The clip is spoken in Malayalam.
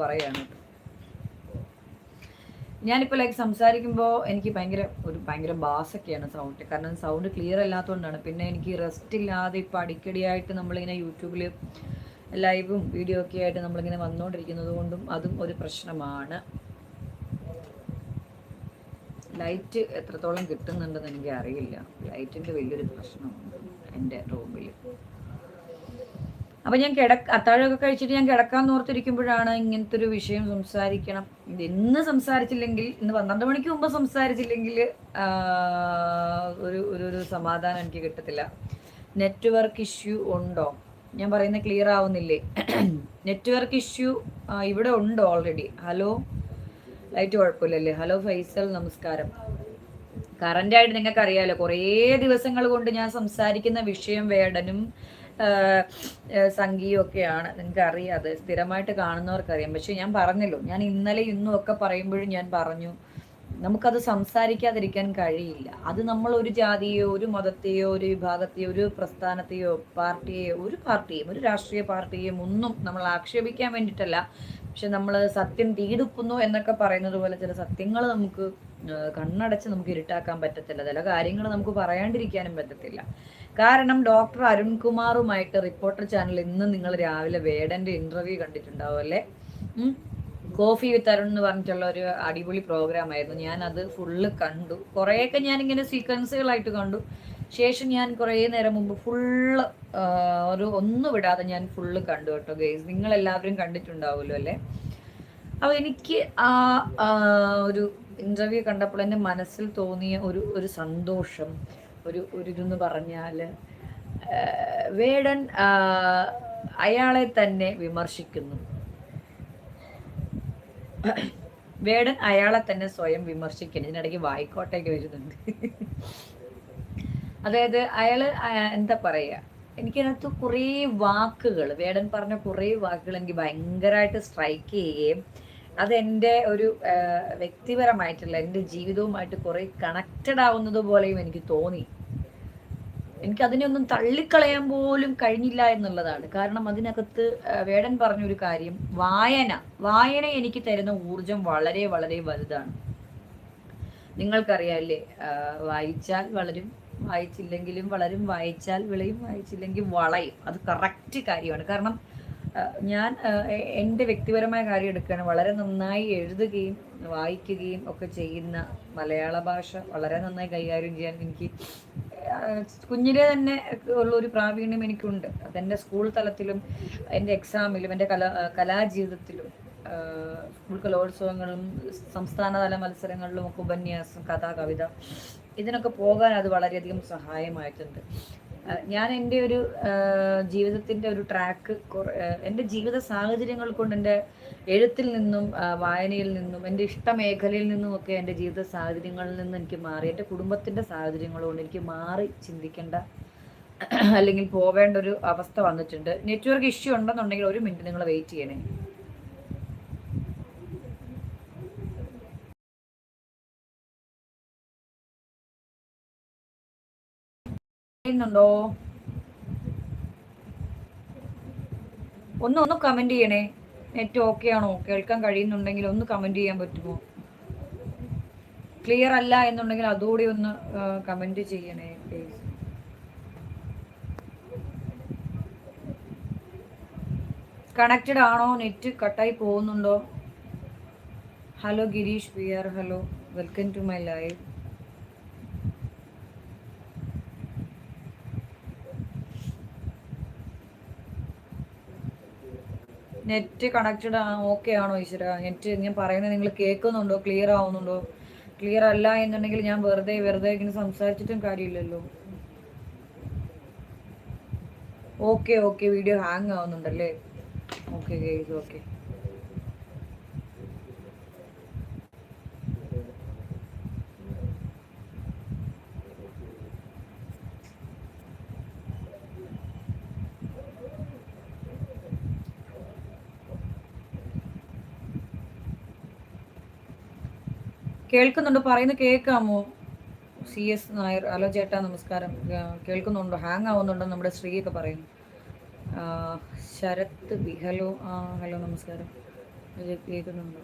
പറയാണ്. ഞാനിപ്പോൾ ലൈക്ക് സംസാരിക്കുമ്പോൾ എനിക്ക് ഭയങ്കര ഒരു ഭയങ്കര ബാസൊക്കെയാണ് സൗണ്ട് കാരണം സൗണ്ട് ക്ലിയർ അല്ലാത്തതുകൊണ്ടാണ് പിന്നെ എനിക്ക് റെസ്റ്റ് ഇല്ലാതെ ഇപ്പോൾ അടിക്കടിയായിട്ട് നമ്മളിങ്ങനെ യൂട്യൂബിൽ ലൈവും വീഡിയോ ഒക്കെ ആയിട്ട് നമ്മളിങ്ങനെ വന്നുകൊണ്ടിരിക്കുന്നത് കൊണ്ടും അതും ഒരു പ്രശ്നമാണ്. ലൈറ്റ് എത്രത്തോളം കിട്ടുന്നുണ്ടെന്ന് എനിക്ക് അറിയില്ല ലൈറ്റിന്റെ വലിയൊരു പ്രശ്നമുണ്ട് എന്റെ റൂമിൽ അപ്പം ഞാൻ കിട അത്താഴമൊക്കെ കഴിച്ചിട്ട് ഞാൻ കിടക്കാൻ ഓർത്തിരിക്കുമ്പോഴാണ് ഇങ്ങനത്തെ ഒരു വിഷയം സംസാരിക്കണം. ഇത് ഇന്ന് സംസാരിച്ചില്ലെങ്കിൽ ഇന്ന് പന്ത്രണ്ട് മണിക്ക് മുമ്പ് സംസാരിച്ചില്ലെങ്കിൽ ഒരു ഒരു ഒരു സമാധാനം എനിക്ക് കിട്ടത്തില്ല. നെറ്റ്വർക്ക് ഇഷ്യൂ ഉണ്ടോ? ഞാൻ പറയുന്നത് ക്ലിയർ ആവുന്നില്ലേ? നെറ്റ്വർക്ക് ഇഷ്യൂ ഇവിടെ ഉണ്ടോ ഓൾറെഡി. ഹലോ? ലൈറ്റ് കുഴപ്പമില്ലല്ലേ? ഹലോ ഫൈസൽ നമസ്കാരം. കറന്റായിട്ട് നിങ്ങൾക്ക് അറിയാലോ കുറേ ദിവസങ്ങൾ കൊണ്ട് ഞാൻ സംസാരിക്കുന്ന വിഷയം വേടനും സംഗീതം ഒക്കെയാണ് നിങ്ങൾക്ക് അറിയാം അത്. സ്ഥിരമായിട്ട് കാണുന്നവർക്കറിയാം. പക്ഷെ ഞാൻ പറഞ്ഞല്ലോ ഞാൻ ഇന്നലെ ഇന്നും ഒക്കെ പറയുമ്പോഴും ഞാൻ പറഞ്ഞു നമുക്കത് സംസാരിക്കാതിരിക്കാൻ കഴിയില്ല. അത് നമ്മൾ ഒരു ജാതിയോ ഒരു മതത്തെയോ ഒരു വിഭാഗത്തെയോ ഒരു പ്രസ്ഥാനത്തെയോ പാർട്ടിയെയോ ഒരു പാർട്ടിയും ഒരു രാഷ്ട്രീയ പാർട്ടിയും ഒന്നും നമ്മൾ ആക്ഷേപിക്കാൻ വേണ്ടിയിട്ടല്ല. പക്ഷെ നമ്മൾ സത്യം തീടുക്കുന്നു എന്നൊക്കെ പറയുന്നത് പോലെ ചില സത്യങ്ങൾ നമുക്ക് കണ്ണടച്ച് നമുക്ക് ഇരുട്ടാക്കാൻ പറ്റത്തില്ല. ചില കാര്യങ്ങൾ നമുക്ക് പറയാണ്ടിരിക്കാനും പറ്റത്തില്ല. കാരണം ഡോക്ടർ അരുൺകുമാറുമായിട്ട് റിപ്പോർട്ടർ ചാനൽ ഇന്ന് നിങ്ങൾ രാവിലെ വേടന്റെ ഇന്റർവ്യൂ കണ്ടിട്ടുണ്ടാവും അല്ലേ? കോഫി വിത്ത് അരുൺ എന്ന് പറഞ്ഞിട്ടുള്ള ഒരു അടിപൊളി പ്രോഗ്രാം ആയിരുന്നു. ഞാൻ അത് ഫുള്ള് കണ്ടു. കുറേയൊക്കെ ഞാനിങ്ങനെ സീക്വൻസുകളായിട്ട് കണ്ടു. ശേഷം ഞാൻ കുറേ നേരം മുമ്പ് ഫുള്ള് ഒരു ഒന്നും വിടാതെ ഞാൻ ഫുള്ള് കണ്ടു കേട്ടോ ഗെയ്സ് നിങ്ങൾ എല്ലാവരും കണ്ടിട്ടുണ്ടാവുമല്ലോ അല്ലേ? അപ്പോൾ എനിക്ക് ആ ഒരു ഇന്റർവ്യൂ കണ്ടപ്പോൾ എന്റെ മനസ്സിൽ തോന്നിയ ഒരു ഒരു സന്തോഷം. ഒരു ഒരു ഇതെന്ന് പറഞ്ഞാൽ വേടൻ അയാളെ തന്നെ വിമർശിക്കുന്നു. വേടൻ അയാളെ തന്നെ സ്വയം വിമർശിക്കുന്നു. ഇതിനിടയ്ക്ക് വായിക്കോട്ടേക്ക് വരുന്നുണ്ട്. അതായത് അയാൾ എന്താ പറയുക എനിക്കതിനകത്ത് കുറേ വാക്കുകൾ വേടൻ പറഞ്ഞ കുറേ വാക്കുകൾ എനിക്ക് ഭയങ്കരമായിട്ട് സ്ട്രൈക്ക് ചെയ്യുകയും അതെന്റെ ഒരു വ്യക്തിപരമായിട്ടുള്ള എന്റെ ജീവിതവുമായിട്ട് കുറേ കണക്റ്റഡ് ആവുന്നത് പോലെയും എനിക്ക് തോന്നി. എനിക്ക് അതിനെയൊന്നും തള്ളിക്കളയാൻ പോലും കഴിഞ്ഞില്ല എന്നുള്ളതാണ്. കാരണം അതിനകത്ത് വേടൻ പറഞ്ഞൊരു കാര്യം വായന വായന എനിക്ക് തരുന്ന ഊർജം വളരെ വളരെ വലുതാണ്. നിങ്ങൾക്കറിയാല്ലേ വായിച്ചാൽ വളരും വായിച്ചില്ലെങ്കിലും വളരും വായിച്ചാൽ വിളയും വായിച്ചില്ലെങ്കിൽ വളയും. അത് കറക്റ്റ് കാര്യമാണ്. കാരണം ഞാൻ എന്റെ വ്യക്തിപരമായ കാര്യം എടുക്കുകയാണ്. വളരെ നന്നായി എഴുതുകയും വായിക്കുകയും ഒക്കെ ചെയ്യുന്ന മലയാള ഭാഷ വളരെ നന്നായി കൈകാര്യം ചെയ്യാൻ എനിക്ക് കുഞ്ഞിലെ തന്നെ ഉള്ള ഒരു പ്രാവീണ്യം എനിക്കുണ്ട്. അതെന്റെ സ്കൂൾ തലത്തിലും എന്റെ എക്സാമിലും എന്റെ കലാ കലാജീവിതത്തിലും സ്കൂൾ കലോത്സവങ്ങളും സംസ്ഥാനതല മത്സരങ്ങളിലും ഒക്കെ ഉപന്യാസം കഥ കവിത ഇതിനൊക്കെ പോകാൻ അത് വളരെയധികം സഹായമായിട്ടുണ്ട്. ഞാൻ എന്റെ ഒരു ജീവിതത്തിന്റെ ഒരു ട്രാക്ക് എന്റെ ജീവിത സാഹചര്യങ്ങൾ കൊണ്ട് എന്റെ എഴുത്തിൽ നിന്നും വായനയിൽ നിന്നും എന്റെ ഇഷ്ടമേഖലയിൽ നിന്നുമൊക്കെ എന്റെ ജീവിത സാഹചര്യങ്ങളിൽ നിന്ന് എനിക്ക് മാറി എന്റെ കുടുംബത്തിന്റെ സാഹചര്യങ്ങൾ കൊണ്ട് എനിക്ക് മാറി ചിന്തിക്കേണ്ട അല്ലെങ്കിൽ പോവേണ്ട ഒരു അവസ്ഥ വന്നിട്ടുണ്ട്. നെറ്റ്വർക്ക് ഇഷ്യൂ ഉണ്ടെന്നുണ്ടെങ്കിൽ ഒരു മിനിറ്റ് നിങ്ങൾ വെയിറ്റ് ചെയ്യണേ. ുന്നുണ്ടോ ഒന്ന് ഒന്ന് കമന്റ് ചെയ്യണേ. നെറ്റ് ഓക്കെ ആണോ? കേൾക്കാൻ കഴിയുന്നുണ്ടെങ്കിൽ ഒന്ന് കമന്റ് ചെയ്യാൻ പറ്റുമോ? ക്ലിയർ അല്ല എന്നുണ്ടെങ്കിൽ അതുകൂടി ഒന്ന് കമന്റ് ചെയ്യണേ പ്ലീസ് കണക്റ്റഡ് ആണോ? നെറ്റ് കട്ടായി പോകുന്നുണ്ടോ? Hello Girish R hello welcome to my life net connected okay ആണോ ഈശ്വര? നെറ്റ് ഞാൻ പറയുന്നത് നിങ്ങൾ കേൾക്കുന്നുണ്ടോ? ക്ലിയർ ആവുന്നുണ്ടോ? ക്ലിയർ അല്ല എന്നുണ്ടെങ്കിൽ ഞാൻ വെറുതെ വെറുതെ ഇങ്ങനെ സംസാരിച്ചിട്ടും കാര്യമില്ലല്ലോ. ഓക്കെ ഓക്കെ വീഡിയോ ഹാങ് ആവുന്നുണ്ടല്ലേ? ഓക്കെ ഓക്കെ കേൾക്കുന്നുണ്ട്. പറയുന്നത് കേൾക്കാമോ? സി എസ് നായർ ഹലോ ചേട്ടാ നമസ്കാരം. കേൾക്കുന്നുണ്ടോ? ഹാങ് ആവുന്നുണ്ടോ നമ്മുടെ സ്ത്രീയൊക്കെ പറയുന്നു ശരത് ബി ഹലോ ഹലോ നമസ്കാരം. കേൾക്കുന്നുണ്ടോ?